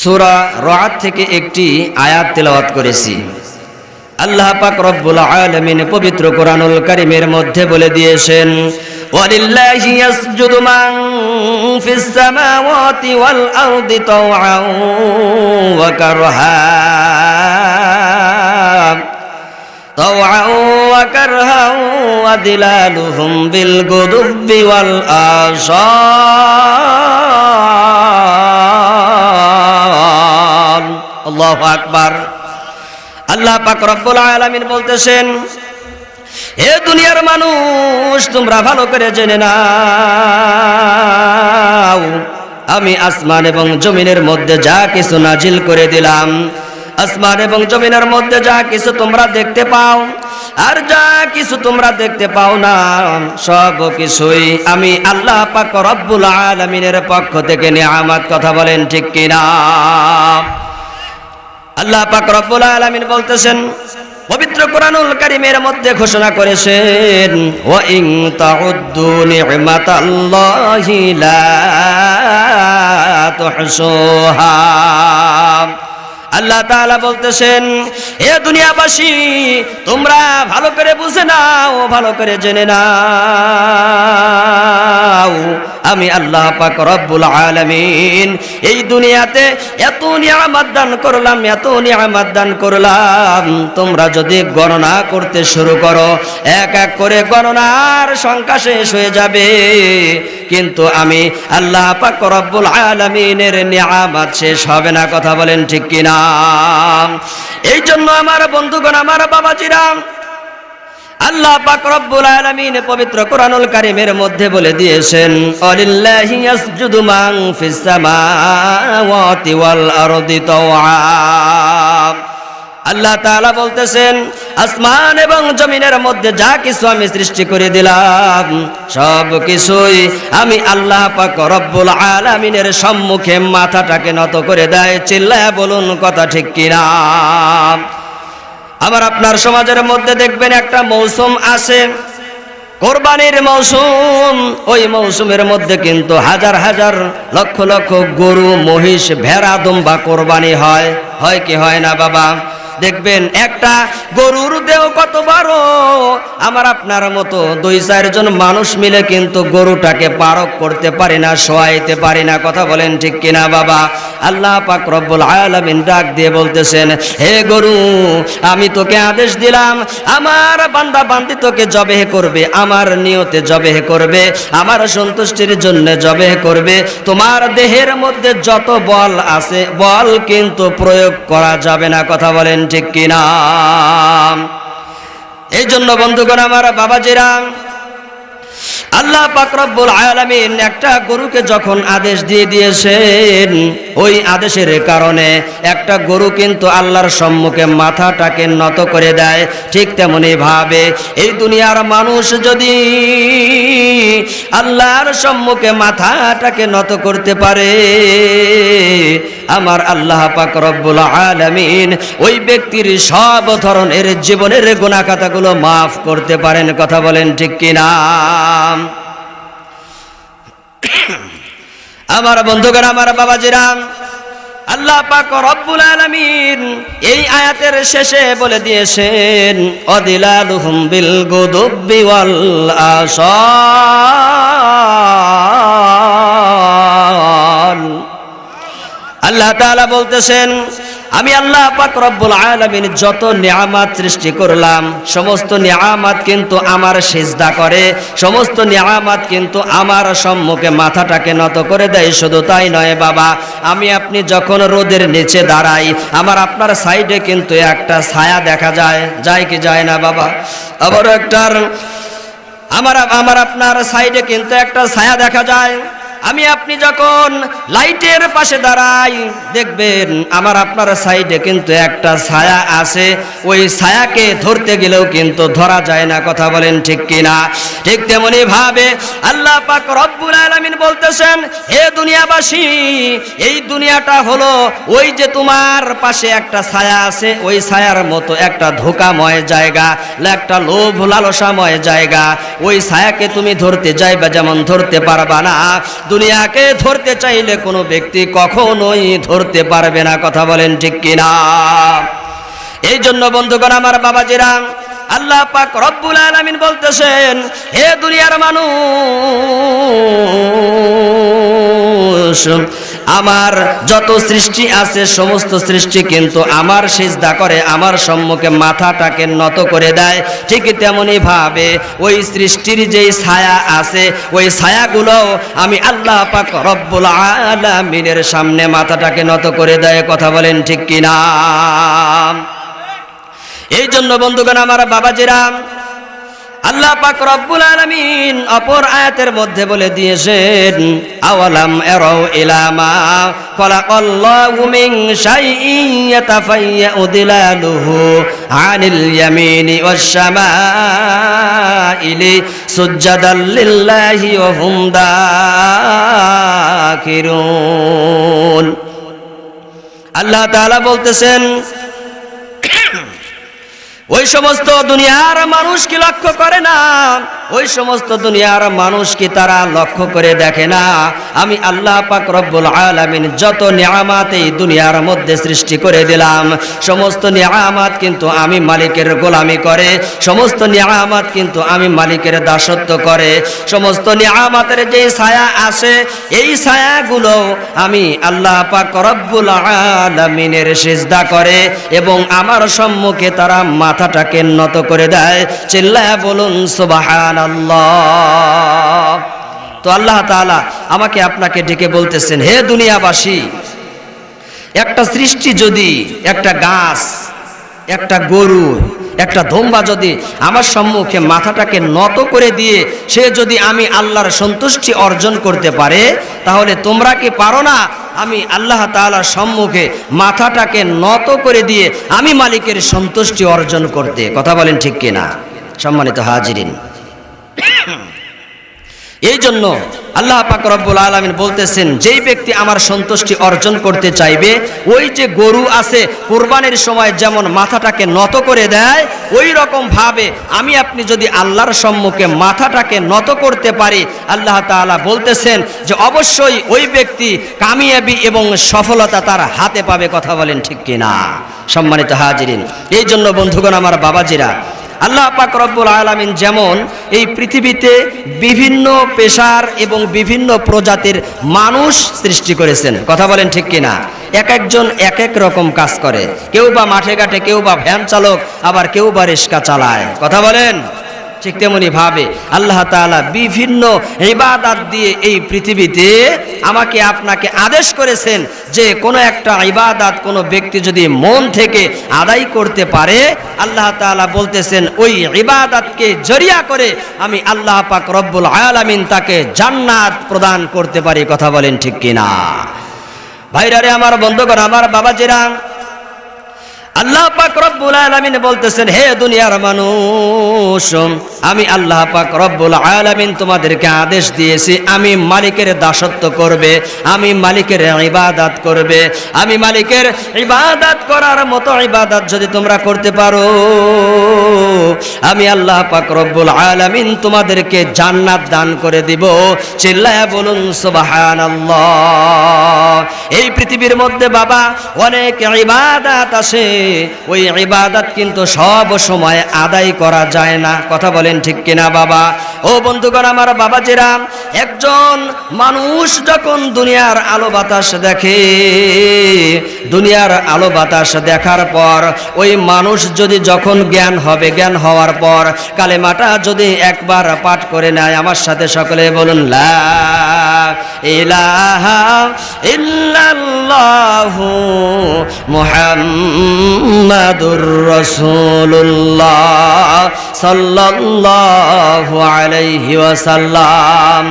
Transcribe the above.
সূরা রাত থেকে একটি আয়াত তেলাওয়াত করেছি আল্লাহ পাক রব্বুল আলামিন পবিত্র কোরআনুল কারীমের মধ্যে বলে দিয়েছেন ওয়ালিল্লাহি ইয়াসজুদু মান ফিস সামাওয়াতি ওয়াল আরদি তাওআন ওয়া কারহা طوعا وكرها وذلالهم بالغدب والآصال আল্লাহ আকবার। আল্লাহ পাক রব্বুল আলামিন বলতেছেন, এ দুনিয়ার মানুষ, তোমরা ভালো করে জেনে নাও। আমি আসমান এবং জমিনের মধ্যে যা কিছু নাজিল করে দিলাম। আসমান এবং জমিনের মধ্যে যা কিছু তোমরা দেখতে পাও, আর যা কিছু তোমরা দেখতে পাও না, সব কিছুই আমি আল্লাহ পাক রব্বুল আলামিনের পক্ষ থেকে নিয়ামত। কথা বলেন ঠিক কিনা? আল্লাহ পাক রব্বুল আলামিন বলতেছেন, পবিত্র কোরআনুল কারীমের মধ্যে ঘোষণা করেছেন, ওয়া ইন তাউদ্দু নি'মাতাল্লাহি লা তুহসুহা। আল্লাহ তাআলা বলতেছেন, এ দুনিয়াবাসী, তোমরা ভালো করে বুঝে নাও, ভালো করে জেনে নাও। আমি আল্লাহ পাক রব্বুল আলামিন এই দুনিয়াতে এত নিয়ামত দান করলাম, এত নিয়ামত দান করলাম। তোমরা যদি গণনা করতে শুরু করো, এক এক করে গণনার সংখ্যা শেষ হয়ে যাবে। কিন্তু আমি আল্লাহ পাক রব্বুল আলামিনের নিয়ামত শেষ হবে না, কথা বলেন ঠিক কিনা? এই জন্য আমার বন্ধুগণ, আমার বাবাজিরা, আল্লাহ পাক রব্বুল আলামিন পবিত্র কোরআনুল কারীমের মধ্যে বলে দিয়েছেন, অলিল্লাহি ইয়াসজুদু মান ফিস সামাওয়াতি ওয়াল আরদি তাওয়া আল্লাহ তাআলা বলতেছেন আসমান এবং জমিনের মধ্যে যা কিছু আমি সৃষ্টি করে দিলাম, সব কিছুই আমি আল্লাহ পাক রব্বুল আলামিনের সম্মুখে মাথাটাকে নত করে দেয়। চিল্লায় বলুন, কথা ঠিক কিনা? আবার আপনার সমাজের মধ্যে দেখবেন একটা মৌসুম আসে, কোরবানির মৌসুম, ওই মৌসুমের মধ্যে কিন্তু হাজার হাজার লক্ষ লক্ষ গরু, মহিষ, ভেড়া, দুম্বা কোরবানি হয়। হয় কি হয় না বাবা? দেখবেন, একটা গরুর দেহ কত বড়। আমার আপনার মতো দুই, চারজন মানুষ মিলে কিন্তু গরুটাকে পারক করতে পারি না, শোয়াইতে পারি না। কথা বলেন ঠিক কিনা বাবা? আল্লাহ পাক রব্বুল আলামিন ডাক দিয়ে বলতেছেন, হে গরু, আমি তোকে আদেশ দিলাম, আমার বান্দা বান্দি তোকে জবেহ করবে, আমার নিয়তে জবেহ করবে, আমার সন্তুষ্টির জন্য জবেহ করবে। তোমার দেহের মধ্যে যত বল আছে, বল কিন্তু প্রয়োগ করা যাবে না। কথা বলেন ঠিক কিনা? এই জন্য বন্ধুগণ আমার বাবাজিরা আল্লাহ পাকরব্বুল আলামিন একটা গরুকে যখন আদেশ দিয়ে দিয়েছেন, ওই আদেশের কারণে একটা গরু কিন্তু আল্লাহর সম্মুখে মাথাটাকে নত করে দেয়, ঠিক তেমনি ভাবে এই দুনিয়ার মানুষ যদি আল্লাহর সম্মুখে মাথাটাকে নত করতে পারে, আমার আল্লাহ পাক রব্বুল আলামিন ওই ব্যক্তির সব ধরনের জীবনের গুণাখাতাগুলো মাফ করতে পারেন, কথা বলেন ঠিক কিনা? আমার বন্ধুগণ, আমার বাবাজিরা, আল্লাহ পাক রব্বুল আলামিন এই আয়াতের শেষে বলে দিয়েছেন, অদিলালুহুম বিল গুদুবি ওয়াল আসাল আল্লাহ তাআলা বলতেছেন আমি আল্লাহ পাক রব্বুল আলামিন যত নিয়ামাত সৃষ্টি করলাম, সমস্ত নিয়ামাত কিন্তু আমার সেজদা করে, সমস্ত নিয়ামাত কিন্তু আমার সম্মুখে মাথাটাকে নত করে দেয়, শুধু তাই নয় বাবা, আমি আপনি যখন রোদের নিচে দাঁড়াই, আমার আপনার সাইডে কিন্তু একটা ছায়া দেখা যায় যায় কি যায় না বাবা? আবার একটার আমার আমার আপনার সাইডে কিন্তু একটা ছায়া দেখা যায় আমি আপনি যখন লাইটের পাশে দাঁড়াই, দেখবেন আমার আপনার সাইডে কিন্তু একটা ছায়া আছে। ওই ছায়াকে ধরতে গেলেও কিন্তু ধরা যায় না, কথা বলেন ঠিক কিনা? ঠিক তেমনি ভাবে আল্লাহ পাক রব্বুল আলামিন বলতেছেন, হে দুনিয়াবাসী, এই দুনিয়াটা হলো ওই যে তোমার পাশে একটা ছায়া আছে, ওই ছায়ার মতো একটা ধোকাময় জায়গা একটা লোভ লালসাময় জায়গা। ওই ছায়াকে তুমি ধরতে যাইবা যেমন ধরতে পারবা না। দুনিয়াকে ধরতে চাইলে কোনো ব্যক্তি কখনোই ধরতে পারবে না, কথা বলেন ঠিক কিনা? এই জন্য বন্ধুগণ, আমার বাবাজিরা, আল্লাহ পাক রব্বুল আলামিন বলতেছেন হে দুনিয়ার মানুষ আমার যত সৃষ্টি আছে সমস্ত সৃষ্টি কিন্তু আমার সিজদা করে, আমার সম্মুখে মাথাটাকে নত করে দেয়। ঠিক তেমনি ভাবে ওই সৃষ্টির যেই ছায়া আছে, ওই ছায়াগুলো আমি আল্লাহ পাক রব্বুল আলামিনের সামনে মাথাটাকে নত করে দেয়। কথা বলেন ঠিক কিনা? এই জন্য বন্ধুগণ, আমার বাবাজিরাম আল্লাহ পাক রব্বুল আলামিন অপর আয়াতের মধ্যে বলে দিয়েছেন, আওয়ালাম এরাও ইলামা খলাকাল্লাহু মিন শাইইন ইয়াতাফাইয়্যু দিলালুহু আনিল ইয়ামিনি ওয়াশ শামাইলি সুজ্জাদাল লিল্লাহি ওয়া হুম দাখিরুন। আল্লাহ তাআলা বলতেছেন ওই সমস্ত দুনিয়ার মানুষ কি লক্ষ্য করে না? ওই সমস্ত দুনিয়ার মানুষকে তারা লক্ষ্য করে দেখে না? আমি আল্লাহ পাক রব্বুল আলামিন যত নিয়ামাত এই দুনিয়ার মধ্যে সৃষ্টি করে দিলাম, সমস্ত নিয়ামাত কিন্তু আমি মালিকের গোলামি করে, সমস্ত নিয়ামাত কিন্তু আমি মালিকের দাসত্ব করে, সমস্ত নিয়ামাতের যে ছায়া আসে এই ছায়াগুলো আমি আল্লাহ পাক রব্বুল আলামিনের সিজদা করে এবং আমার সম্মুখে তারা মাথাটাকে নত করে দেয়। চিল্লায় বলুন সুবাহান তো আল্লাহ তাআলা আমাকে আপনাকে ডেকে বলতেছেন, হে দুনিয়াবাসী, একটা সৃষ্টি যদি, একটা গাছ, একটা গরু, একটা ধোম্বা যদি আমার সম্মুখে মাথাটাকে নত করে দিয়ে সে যদি আমি আল্লাহর সন্তুষ্টি অর্জন করতে পারে, তাহলে তোমরা কি পারো না আমি আল্লাহ তাআলার সম্মুখে মাথাটাকে নত করে দিয়ে আমি মালিকের সন্তুষ্টি অর্জন করতে? কথা বলেন ঠিক কিনা? সম্মানিত হাজিরিন। এই জন্য আল্লাহ পাক রব্বুল আলামিন বলতেছেন, যেই ব্যক্তি আমার সন্তুষ্টি অর্জন করতে চাইবে, ওই যে গরু আছে, কোরবানির সময় যেমন মাথাটাকে নত করে দেয়, ওই রকম ভাবে আমি আপনি যদি আল্লাহর সম্মুখে মাথাটাকে নত করতে পারি, আল্লাহ তাআলা বলতেছেন যে অবশ্যই ওই ব্যক্তি কামিয়াবি এবং সফলতা তার হাতে পাবে, কথা বলেন ঠিক কিনা? সম্মানিত হাজিরিন এই জন্য বন্ধুগণ, আমার বাবাজিরা আল্লাহ পাক রব্বুল আলমিন যেমন এই পৃথিবীতে বিভিন্ন পেশার এবং বিভিন্ন প্রজাতির মানুষ সৃষ্টি করেছেন। কথা বলেন ঠিক কিনা? এক একজন এক এক রকম কাজ করে। কেউ বা মাঠে ঘাটে, কেউ বা ভ্যান চালক, আবার কেউ বা রিস্কা চালায়। কথা বলেন? ঠিক তেমনি ভাবে আল্লাহ তাআলা বিভিন্ন ইবাদাত দিয়ে এই পৃথিবীতে আমাকে আপনাকে আদেশ করেছেন যে কোনো একটা ইবাদাত কোনো ব্যক্তি যদি মন থেকে আদায় করতে পারে, আল্লাহ তাআলা বলতেছেন, ওই ইবাদাতকে জরিয়া করে আমি আল্লাহ পাক রব্বুল আলামিন তাকে জান্নাত প্রদান করতে পারি। কথা বলেন ঠিক কিনা? ভাইরারে আমার বন্ধুগণ, আমার বাবাজিরা আল্লাহ পাক রব্বুল আলামিন বলতেছেন, হে দুনিয়ার মানুষ, আমি আল্লাহ পাক রব্বুল আলামিন তোমাদেরকে আদেশ দিয়েছি, আমি মালিকের দাসত্ব করবে, আমি মালিকের ইবাদত করবে, আমি মালিকের ইবাদত করার মতো ইবাদত যদি তোমরা করতে পারো, আমি আল্লাহ পাক রব্বুল আলামিন তোমাদেরকে জান্নাত দান করে দিব। চিল্লায়া বলুন, সুবহানাল্লাহ। এই পৃথিবীর মধ্যে বাবা, অনেক ইবাদত আছে। ওই ইবাদত কিন্তু সব সময় আদায় করা যায় না। কথা বলেন ঠিক কিনা, বাবা? ও বন্ধুগণ, আমার বাবাজিরা, একজন মানুষ যখন দুনিয়ার আলো বাতাস দেখে, দুনিয়ার আলো বাতাস দেখার পর, ওই মানুষ যদি যখন জ্ঞান হবে, জ্ঞান হওয়ার পর, কালেমাটা যদি একবার পাঠ করে নেয়, আমার সাথে সকলে বলুন, লা ইলাহা ইল্লাল্লাহু মুহাম্মাদুর রসুল্লাহ সাল্লাল্লাহু আলাইহি ওয়াসাল্লাম।